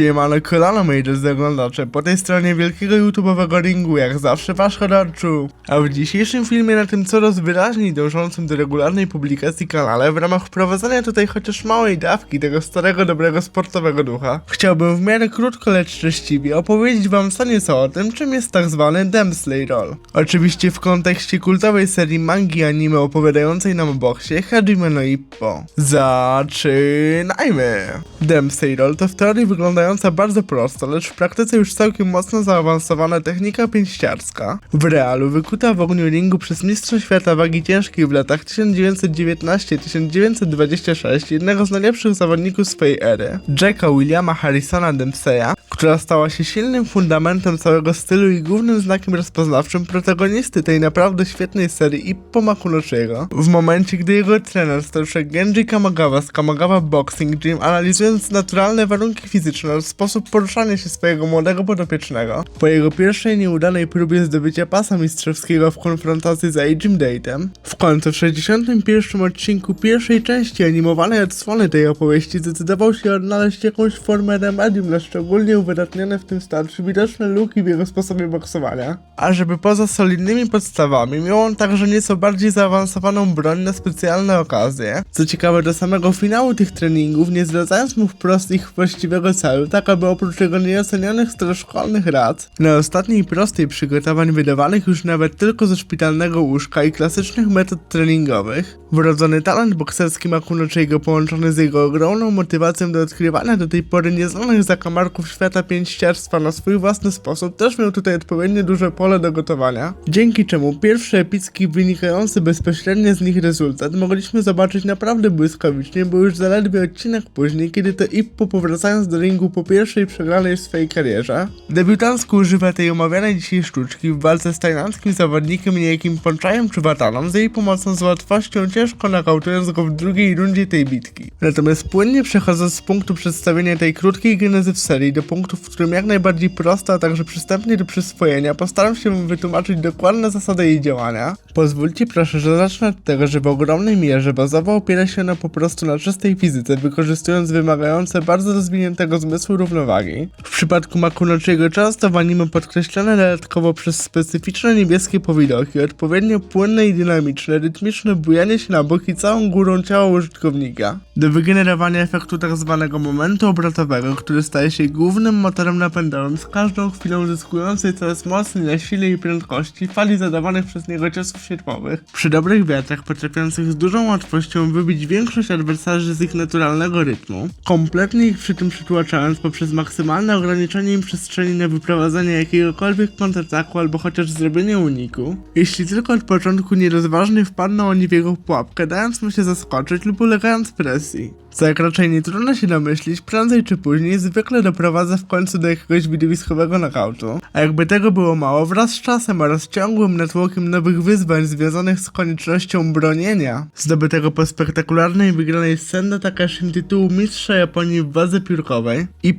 Siemano kolano moi drodzy oglądacze, po tej stronie wielkiego YouTube'owego ringu, jak zawsze wasz Hodarczu. A w dzisiejszym filmie na tym coraz wyraźniej dążącym do regularnej publikacji kanale, w ramach wprowadzania tutaj chociaż małej dawki tego starego, dobrego sportowego ducha, chciałbym w miarę krótko, lecz treściwie opowiedzieć wam co nieco o tym, czym jest tak zwany Dempsey Roll. Oczywiście w kontekście kultowej serii mangi anime opowiadającej nam o boksie Hajime no Ippo. Zaczynajmy! Dempsey Roll to w teorii wyglądająca bardzo prosto, lecz w praktyce już całkiem mocno zaawansowana technika pięściarska. W realu wykuta w ogniu ringu przez mistrza świata wagi ciężkiej w latach 1919-1926 jednego z najlepszych zawodników swojej ery, Jacka Williama Harrisona Dempseya, która stała się silnym fundamentem całego stylu i głównym znakiem rozpoznawczym protagonisty tej naprawdę świetnej serii Ippo Makunochiego. W momencie, gdy jego trener stał się Genji Kamagawa z Kamagawa Boxing Gym, analizując naturalne warunki fizyczne sposób poruszania się swojego młodego podopiecznego, po jego pierwszej nieudanej próbie zdobycia pasa mistrzowskiego w konfrontacji z Agim Date'em, w końcu w 61 odcinku pierwszej części animowanej odsłony tej opowieści zdecydował się odnaleźć jakąś formę remedium na szczególnie uwydatnione w tym starciu widoczne luki w jego sposobie boksowania. A żeby poza solidnymi podstawami miał on także nieco bardziej zaawansowaną broń na specjalne okazje. Co ciekawe, do samego finału tych treningów, nie zdradzając mu wprost ich właściwego celu, tak aby oprócz jego nieocenionych staroszkolnych rad, na ostatniej prostej przygotowań wydawanych już nawet tylko ze szpitalnego łóżka i klasycznych metod treningowych, wrodzony talent bokserski Makunochiego połączony z jego ogromną motywacją do odkrywania do tej pory nieznanych zakamarków świata pięściarstwa na swój własny sposób też miał tutaj odpowiednio duże pole do gotowania, dzięki czemu pierwszy epicki wynikający bezpośrednio z nich rezultat mogliśmy zobaczyć naprawdę błyskawicznie, bo już zaledwie odcinek później, kiedy to Ippo powracając do ringu po pierwszej przegranej w swojej karierze, debiutancko używa tej omawianej dzisiaj sztuczki w walce z tajlandzkim zawodnikiem niejakim Ponczajem Czubataną z jej pomocą z łatwością ciężko nakautując go w drugiej rundzie tej bitki. Natomiast płynnie przechodząc z punktu przedstawienia tej krótkiej genezy w serii do punktu, w którym jak najbardziej prosta, a także przystępnie do przyswojenia, postaram się wytłumaczyć dokładne zasady jej działania. Pozwólcie proszę, że zacznę od tego, że w ogromnej mierze bazowo opiera się ona po prostu na czystej fizyce, wykorzystując wymagające bardzo rozwiniętego zmysłu równowagi. W przypadku Makunochiego często w anime podkreślane dodatkowo przez specyficzne niebieskie powidoki, odpowiednio płynne i dynamiczne, rytmiczne bujanie się na bok i całą górą ciała użytkownika. Do wygenerowania efektu tak zwanego momentu obrotowego, który staje się głównym motorem napędowym z każdą chwilą uzyskującej coraz mocniej na sile i prędkości fali zadawanych przez niego ciosów sierpowych. Przy dobrych wiatrach potrafiących z dużą łatwością wybić większość adwersarzy z ich naturalnego rytmu, kompletnie ich przy tym przytłaczając poprzez maksymalne ograniczenie im przestrzeni na wyprowadzenie jakiegokolwiek kontrataku albo chociaż zrobienie uniku. Jeśli tylko od początku nierozważnie wpadną oni w jego pułapkę, dając mu się zaskoczyć lub ulegając presji. Co jak raczej nie trudno się domyślić, prędzej czy później zwykle doprowadza w końcu do jakiegoś widowiskowego knockoutu. A jakby tego było mało, wraz z czasem oraz ciągłym natłokiem nowych wyzwań związanych z koniecznością bronienia, zdobytego po spektakularnej wygranej scenie Takashim tytułu mistrza Japonii w wadze piórkowej i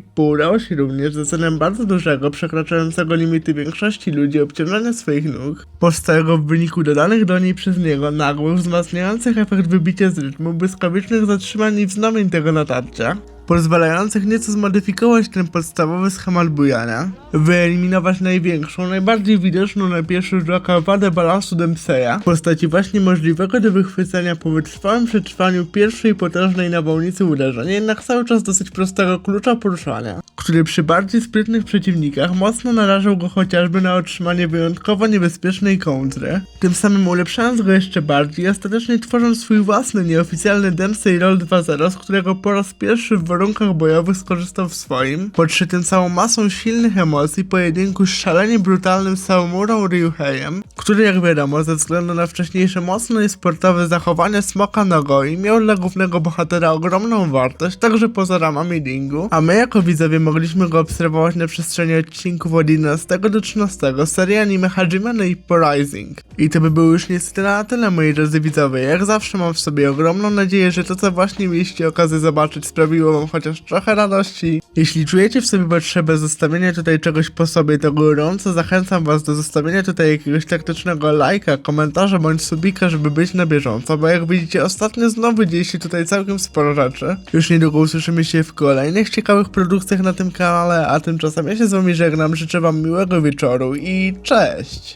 się również za cenę bardzo dużego, przekraczającego limity większości ludzi obciążenia swoich nóg, powstałego w wyniku dodanych do niej przez niego nagłych, wzmacniających efekt wybicia z rytmu, błyskawicznych zatrzymań i wznowień tego natarcia, pozwalających nieco zmodyfikować ten podstawowy schemat bujania, wyeliminować największą, najbardziej widoczną na pierwszy rzut oka wadę balansu Dempseya w postaci właśnie możliwego do wychwycenia po wytrwałym przetrwaniu pierwszej potężnej nawałnicy uderzenia, jednak cały czas dosyć prostego klucza poruszania, który przy bardziej sprytnych przeciwnikach mocno narażał go chociażby na otrzymanie wyjątkowo niebezpiecznej kontry, tym samym ulepszając go jeszcze bardziej ostatecznie tworząc swój własny nieoficjalny Dempsey Roll 2.0, z którego po raz pierwszy w warunkach bojowych skorzystał w swoim, podszytym całą masą silnych emocji pojedynku z szalenie brutalnym Saumurą Ryuheiem, który jak wiadomo ze względu na wcześniejsze mocne i sportowe zachowanie Smoka Nagoi miał dla głównego bohatera ogromną wartość, także poza ramami ringu, a my jako widzowie mogliśmy go obserwować na przestrzeni odcinków od 11 do 13 serii anime Hajime no Ippo Rising. I to by było już niestety na tyle moi drodzy widzowie, jak zawsze mam w sobie ogromną nadzieję, że to co właśnie mieliście okazję zobaczyć sprawiło wam chociaż trochę radości. Jeśli czujecie w sobie potrzebę zostawienia tutaj czegoś po sobie, to gorąco zachęcam was do zostawienia tutaj jakiegoś taktycznego lajka, komentarza bądź subika, żeby być na bieżąco, bo jak widzicie ostatnio znowu dzieje się tutaj całkiem sporo rzeczy. Już niedługo usłyszymy się w kolejnych ciekawych produkcjach na kanale, a tymczasem ja się z wami żegnam, życzę wam miłego wieczoru i cześć!